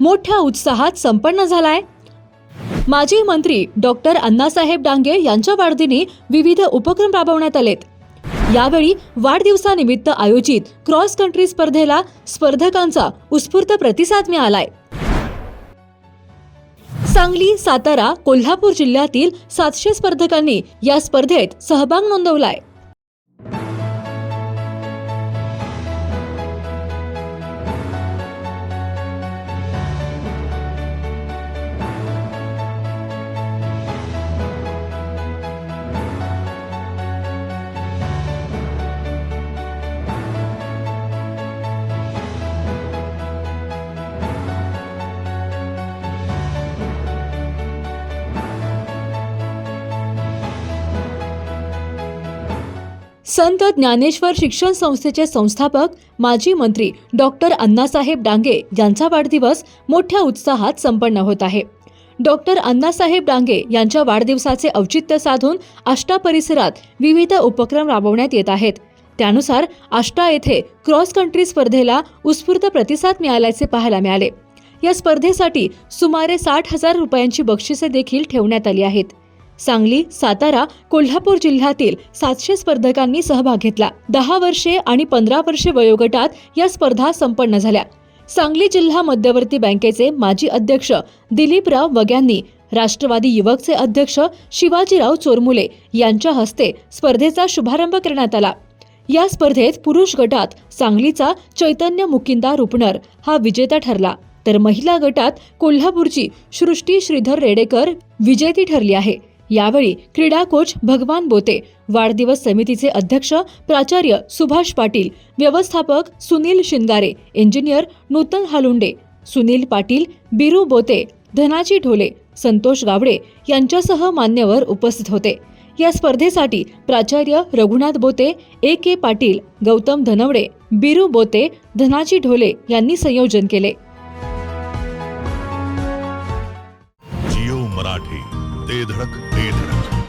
मोठ्या उत्साहात संपन्न झालाय. माजी मंत्री डॉक्टर अण्णासाहेब डांगे यांच्या वाढदिनी विविध उपक्रम राबवण्यात आलेत. यावेळी वाढदिवसानिमित्त आयोजित क्रॉस कंट्री स्पर्धेला स्पर्धकांचा उत्स्फूर्त प्रतिसाद मिळालाय. सांगली सातारा कोल्हापूर जिल्ह्यातील सातशे स्पर्धकांनी या स्पर्धेत सहभाग नोंदवलाय. संत ज्ञानेश्वर शिक्षण संस्थेचे संस्थापक माजी मंत्री डॉक्टर अण्णासाहेब डांगे यांचा वाढदिवस मोठ्या उत्साहात संपन्न होत आहे. डॉक्टर अण्णासाहेब डांगे यांच्या वाढदिवसाचे औचित्य साधून आष्टा परिसरात विविध उपक्रम राबवण्यात येत आहेत. त्यानुसार आष्टा येथे क्रॉस कंट्री स्पर्धेला उत्स्फूर्त प्रतिसाद मिळाल्याचे पाहायला मिळाले. या स्पर्धेसाठी सुमारे साठ हजार रुपयांची बक्षिसे देखील ठेवण्यात आली आहेत. सांगली सातारा कोल्हापूर जिल्ह्यातील सातशे स्पर्धकांनी सहभाग घेतला. दहा वर्षे आणि पंधरा वर्षे वयोगटात या स्पर्धा संपन्न झाल्या. सांगली जिल्हा मध्यवर्ती बँकेचे माजी अध्यक्ष दिलीपराव वग्यांनी राष्ट्रवादी युवकचे अध्यक्ष शिवाजीराव चोरमुले यांच्या हस्ते स्पर्धेचा शुभारंभ करण्यात आला. या स्पर्धेत पुरुष गटात सांगलीचा चैतन्य मुकिंदा रुपणर हा विजेता ठरला. तर महिला गटात कोल्हापूरची सृष्टी श्रीधर रेडेकर विजेती ठरली आहे. यावेळी क्रीडा कोच भगवान बोते वाढदिवस समितीचे अध्यक्ष प्राचार्य सुभाष पाटील व्यवस्थापक सुनील शिंगारे इंजिनियर नूतन हालुंडे सुनील पाटील बिरू बोते धनाजी ढोले संतोष गावडे यांच्यासह मान्यवर उपस्थित होते. या स्पर्धेसाठी प्राचार्य रघुनाथ बोते ए के पाटील गौतम धनवडे बिरू बोते धनाजी ढोले यांनी संयोजन केले. जिओ मराठी. दे धडक दे धडक.